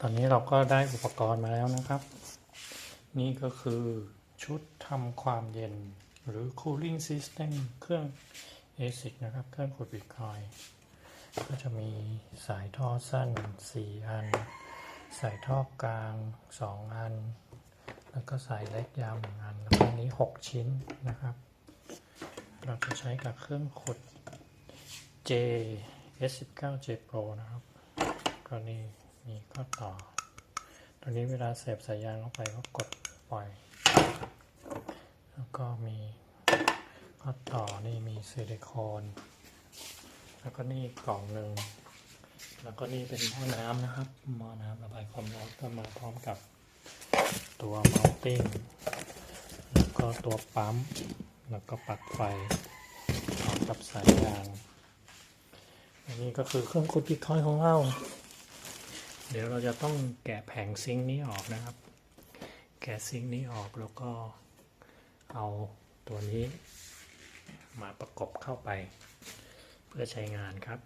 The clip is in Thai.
ตอนนี้เราก็ได้อุปกรณ์มาแล้วนะครับ นี่ก็คือชุดทำความเย็นหรือ cooling system เครื่อง ASIC นะครับ เครื่องขุดบิตคอยก็จะมีสายท่อสั้น 4 อัน สายท่อกลาง 2 อัน แล้วก็สายเล็กยาวหนึ่งอันแล้วอันนี้ 6 ชิ้นนะครับ เราจะใช้กับเครื่องขุด J S19 J Pro นะครับ ก็นี่ มีข้อต่อตอนนี้เวลาเสียบสายยางเข้าไปก็กดปล่อย แล้วก็มีข้อต่อนี่มีซิลิโคน แล้วก็นี่กล่องหนึ่ง แล้วก็นี่เป็นหม้อน้ำนะครับ หม้อน้ำระบายความร้อนก็มาพร้อมกับตัว mounting แล้วก็ตัวปั๊ม แล้วก็ปลั๊กไฟพร้อมกับสายยาง อันนี้ก็คือเครื่องขุดบิตคอยของเรา เดี๋ยวเราจะต้องแกะแผงซิงค์นี้ออกนะครับ แกะซิงค์นี้ออกแล้วก็เอาตัวนี้มาประกบเข้าไป เพื่อใช้งานครับ